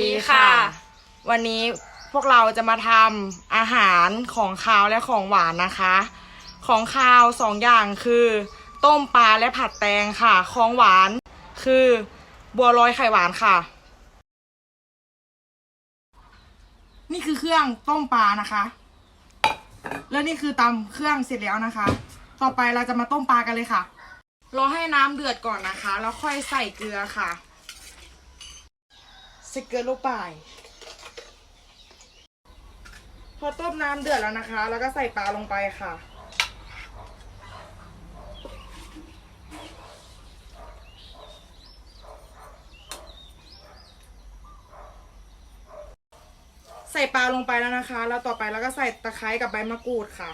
ดีค่ะ วันนี้พวกเราจะมาทำอาหารของคาวและของหวานนะคะ ของคาวสองอย่างคือ ต้มปลาและผัดแตงค่ะ ของหวานคือ บัวลอยไข่หวานค่ะ นี่คือเครื่องต้มปลานะคะ แล้วนี่คือตำเครื่องเสร็จแล้วนะคะ ต่อไปเราจะมาต้มปลากันเลยค่ะรอให้น้ำเดือดก่อนนะคะ แล้วค่อยใส่เกลือค่ะ ใส่เกลือลงไป พอต้มน้ำเดือดแล้วนะคะ แล้วก็ใส่ปลาลงไปค่ะ ใส่ปลาลงไปแล้วนะคะ แล้วต่อไปแล้วก็ใส่ตะไคร้กับใบมะกรูดค่ะ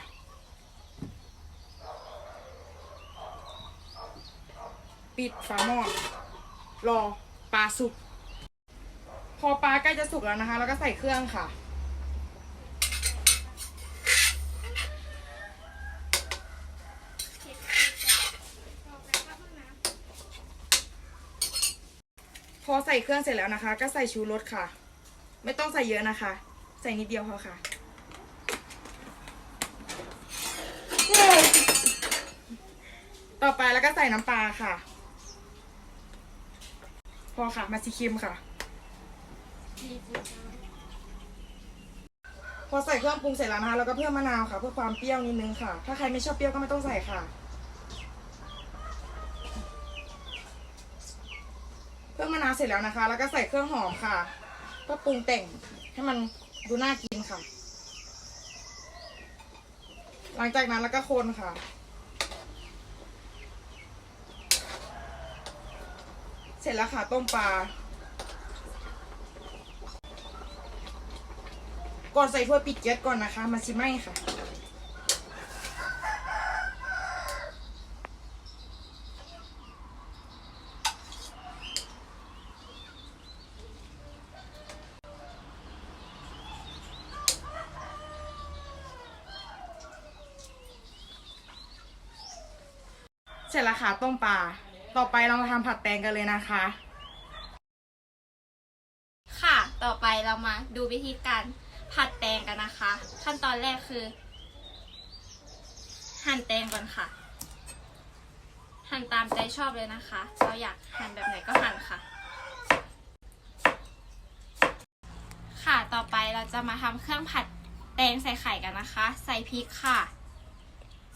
ปิดฝาหม้อรอปลาสุก พอปลาใกล้จะสุกแล้วนะคะ แล้วก็ใส่เครื่องค่ะ พอใส่เครื่องเสร็จแล้วนะคะ ก็ใส่ชูรสค่ะ ไม่ต้องใส่เยอะนะคะ ใส่นิดเดียวพอค่ะต่อไปแล้วก็ใส่น้ำปลาค่ะ พอค่ะ มาซีคิมค่ะ พอใส่เครื่องปรุงเสร็จแล้วนะคะแล้วก็เพิ่มมะนาวค่ะเพื่อความเปรี้ยวนิดนึงค่ะ ถ้าใครไม่ชอบเปรี้ยวก็ไม่ต้องใส่ค่ะ เพิ่มมะนาวเสร็จแล้วนะคะ แล้วก็ใส่เครื่องหอมค่ะเพื่อปรุงแต่งให้มันดูน่ากินค่ะ หลังจากนั้นแล้วก็คนค่ะเสร็จแล้วค่ะต้มปลา ก่อนใส่ถ้วยปิดแก๊สก่อนนะคะมาชิมไหมค่ะ เสร็จแล้วค่ะต้มปลา ต่อไปเรามาทำผัดแตงกันเลยนะคะ ค่ะ ต่อไปเรามาดูวิธีการ ผัดแตงกันนะคะ ขั้นตอนแรกคือ หั่นแตงก่อนค่ะ หั่นตามใจชอบเลยนะคะ เราอยากหั่นแบบไหนก็หั่นค่ะ ค่ะต่อไปเราจะมาทำเครื่องผัดแตงใส่ไข่กันนะคะ ใส่พริกค่ะ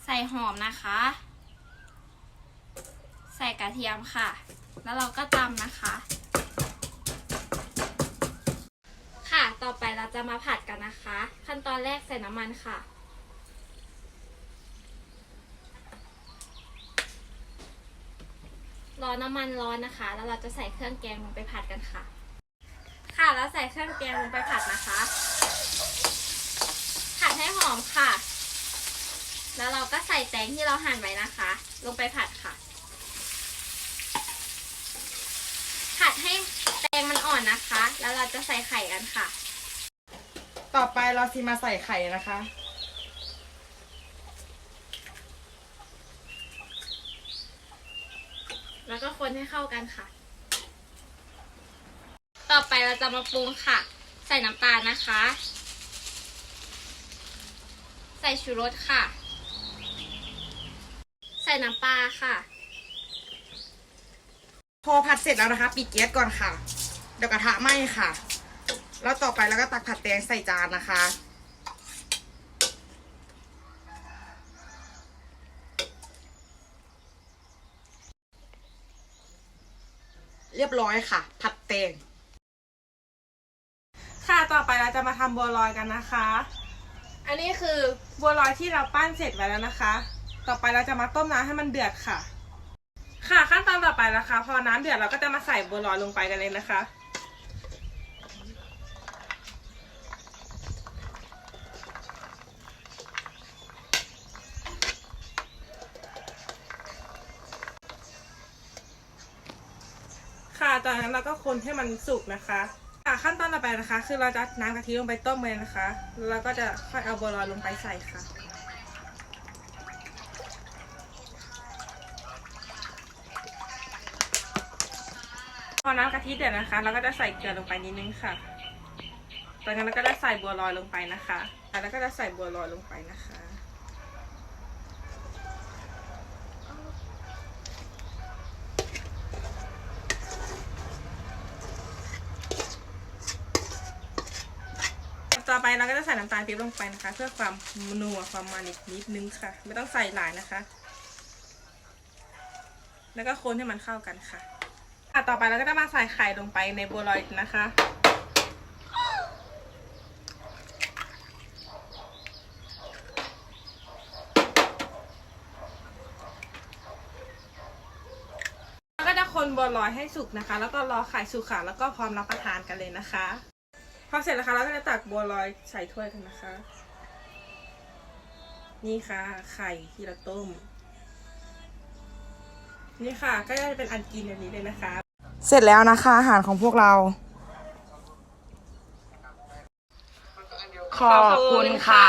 ใส่หอมนะคะ ใส่กระเทียมค่ะ แล้วเราก็ตำนะคะ ค่ะ ต่อไปเราจะมาผัดกันนะคะ ขั้นตอนแรกใส่น้ำมันค่ะ รอน้ำมันร้อนนะคะ แล้วเราจะใส่เครื่องแกงลงไปผัดกันค่ะ ค่ะแล้วใส่เครื่องแกงลงไปผัดนะคะ ผัดให้หอมค่ะ แล้วเราก็ใส่แตงที่เราหั่นไว้นะคะ ลงไปผัดค่ะผัดให้แตงมันอ่อนนะคะ แล้วเราจะใส่ไข่กันค่ะ ต่อไปเราสิมาใส่ไข่นะคะ แล้วก็คนให้เข้ากันค่ะ ต่อไปเราจะมาปรุงค่ะ ใส่น้ำตาลนะคะ ใส่ชูรสค่ะ ใส่น้ำปลาค่ะ พอผัดเสร็จแล้วนะคะ ปิดแก๊สก่อนค่ะ เดี๋ยวกระทะไหม้ค่ะ แล้วต่อไปแล้วก็ตักผัดแตงใส่จานนะคะ เรียบร้อยค่ะ ผัดแตงค่ะต่อไปเราจะมาทำบัวลอยกันนะคะ อันนี้คือบัวลอยที่เราปั้นเสร็จไว้แล้วนะคะ ต่อไปเราจะมาต้มน้ำให้มันเดือดค่ะ ค่ะขั้นตอนต่อไปนะคะ พอน้ำเดือดเราก็จะมาใส่บัวลอยลงไปกันเลยนะคะ จากนั้นเราก็คนให้มันสุกนะคะค่ะขั้นตอนต่อไปนะคะ คือเราจะน้ำกะทิลงไปต้มเลยนะคะแล้วก็จะค่อยเอาบัวลอยลงไปใส่ค่ะพอน้ำกะทิเดือดนะคะ เราก็จะใส่เกลือลงไปนิดนึงค่ะจากนั้นเราก็จะใส่บัวลอยลงไปนะคะ แล้วก็จะใส่บัวลอยลงไปนะคะ ต่อไปเราก็จะใส่น้ำตาลปี๊บลงไปนะคะ เพื่อความนัวความมันอีกนิดนึงค่ะ ไม่ต้องใส่หลายนะคะ แล้วก็คนให้มันเข้ากันค่ะอะต่อไปเราก็จะมาใส่ไข่ลงไปในบัวลอยนะคะแล้วก็จะคนบัวลอยให้สุกนะคะ แล้วก็รอไข่สุกค่ะ แล้วก็พร้อมรับประทานกันเลยนะคะ พอเสร็จแล้วค่ะเราก็จะตักบัวลอยใส่ถ้วยกันนะคะ นี่ค่ะ ไข่ที่เราต้ม นี่ค่ะ ก็จะเป็นอันกินแบบนี้เลยนะคะ เสร็จแล้วนะคะ อาหารของพวกเรา ขอบคุณค่ะ